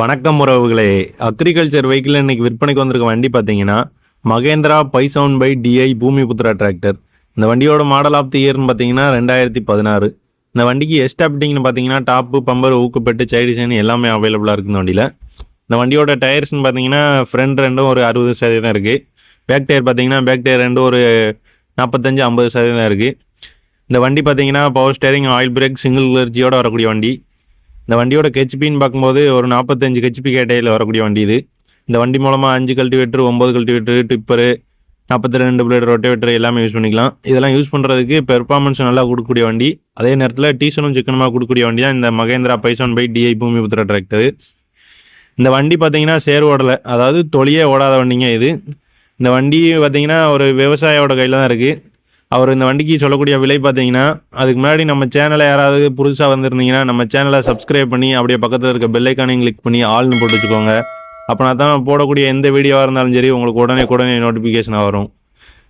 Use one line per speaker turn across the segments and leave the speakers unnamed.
வணக்கம் உறவுகளே. Agriculture vehicle இன்னைக்கு விற்பனைக்கு வந்திருக்க வண்டி பார்த்தீங்கன்னா மகேந்திரா பைசவுன் பை டிஐ பூமிபுத்ரா டிராக்டர் இந்த வண்டியோட மாடல் ஆஃப் தி இயர்னு பார்த்தீங்கன்னா ரெண்டாயிரத்தி பதினாறு. இந்த வண்டிக்கு எஸ்டாப்டிங்னு பார்த்தீங்கன்னா டாப்பு பம்பர் ஊக்குப்பெட்டு சைடு சைன் எல்லாமே அவைலபிளாக இருக்குது இந்த வண்டியில். இந்த வண்டியோட டயர்ஸ்னு பார்த்தீங்கன்னா ஃப்ரண்ட் ரெண்டும் ஒரு அறுபது சதவீதம் இருக்குது பேக் டயர் பார்த்தீங்கன்னா பேக் டயர் ரெண்டும் ஒரு நாற்பத்தஞ்சு ஐம்பது சதவீதம் இருக்குது இந்த வண்டி பார்த்தீங்கன்னா power steering oil brake single கிளர்ச்சியோட வரக்கூடிய வண்டி. இந்த வண்டியோட ஹெச்பின்னு பார்க்கும்போது ஒரு நாற்பத்தஞ்சு ஹெச்பி கேட்டையில் வரக்கூடிய வண்டி இது. இந்த வண்டி மூலமாக அஞ்சு கல்டிவேட்டர் ஒம்பது கல்டிவேட்டர் டிப்பரு நாற்பத்தி ரெண்டு பிளேட் ரொட்டேவேட்டர் எல்லாமே யூஸ் பண்ணிக்கலாம். இதெல்லாம் யூஸ் பண்ணுறதுக்கு பெர்ஃபார்மன்ஸ் நல்லா கொடுக்கக்கூடிய வண்டி. அதே நேரத்தில் டீசனும் சிக்கனமாக கொடுக்கக்கூடிய வண்டி தான் இந்த மகேந்திரா பைசான் பை டிஐ பூமிபுத்திர டிராக்டர் இந்த வண்டி பார்த்தீங்கன்னா சேர் ஓடலை அதாவது தொழியே ஓடாத வண்டிங்க இது. இந்த வண்டி பார்த்தீங்கன்னா ஒரு விவசாயியோட கையில் தான் இருக்குது அவர் இந்த வண்டிக்கு சொல்லக்கூடிய விலை பார்த்தீங்கன்னா அதுக்கு முன்னாடி நம்ம சேனலை யாராவது புதுசாக வந்திருந்தீங்கன்னா நம்ம சேனலை சப்ஸ்கிரைப் பண்ணி அப்படியே பக்கத்தில் இருக்க பெல்லைக்கானையும் கிளிக் பண்ணி ஆள்னு போட்டு வச்சுக்கோங்க. அப்போனா தான் போடக்கூடிய எந்த வீடியோவாக இருந்தாலும் சரி உங்களுக்கு உடனே உடனே நோட்டிஃபிகேஷனாக வரும்.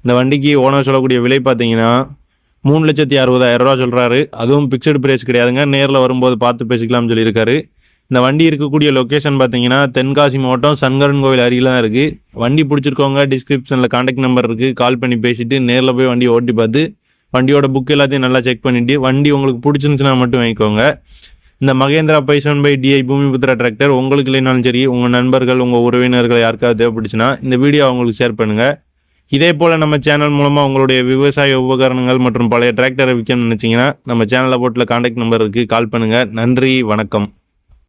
இந்த வண்டிக்கு ஓனர் சொல்லக்கூடிய விலை பார்த்தீங்கன்னா மூணு லட்சத்தி அறுபதாயிரம் ரூபா சொல்கிறாரு அதுவும் பிக்சடு பிரைஸ் கிடையாதுங்க. நேரில் வரும்போது பார்த்து பேசிக்கலாம்னு சொல்லியிருக்காரு. இந்த வண்டி இருக்கக்கூடிய லொக்கேஷன் பார்த்தீங்கன்னா தென்காசி மாவட்டம் சங்கரன் கோவில் அருகில் தான் இருக்குது வண்டி பிடிச்சிருக்கவங்க டிஸ்கிரிப்ஷனில் காண்டாக்ட் நம்பர் இருக்குது கால் பண்ணி பேசிட்டு நேரில் போய் வண்டி ஓட்டி பார்த்து வண்டியோட புக் எல்லாத்தையும் நல்லா செக் பண்ணிவிட்டு வண்டி உங்களுக்கு பிடிச்சிருந்துச்சுன்னா மட்டும் வாங்கிக்கோங்க. இந்த மகேந்திரா பைசன் பை டிஐ பூமிபுத்திரா டிராக்டர் உங்களுக்கு இல்லைனாலும் சரி உங்கள் நண்பர்கள் உங்கள் உறவினர்கள் யாருக்காவது தேவைப்படுச்சுன்னா இந்த வீடியோ அவங்களுக்கு ஷேர் பண்ணுங்கள் இதே போல் நம்ம சேனல் மூலமாக உங்களுடைய விவசாய உபகரணங்கள் மற்றும் பழைய டிராக்டரை விற்கணும்னு நினச்சிங்கன்னா நம்ம சேனலில் போட்டில் காண்டாக்ட் நம்பர் இருக்குது கால் பண்ணுங்கள் நன்றி வணக்கம்.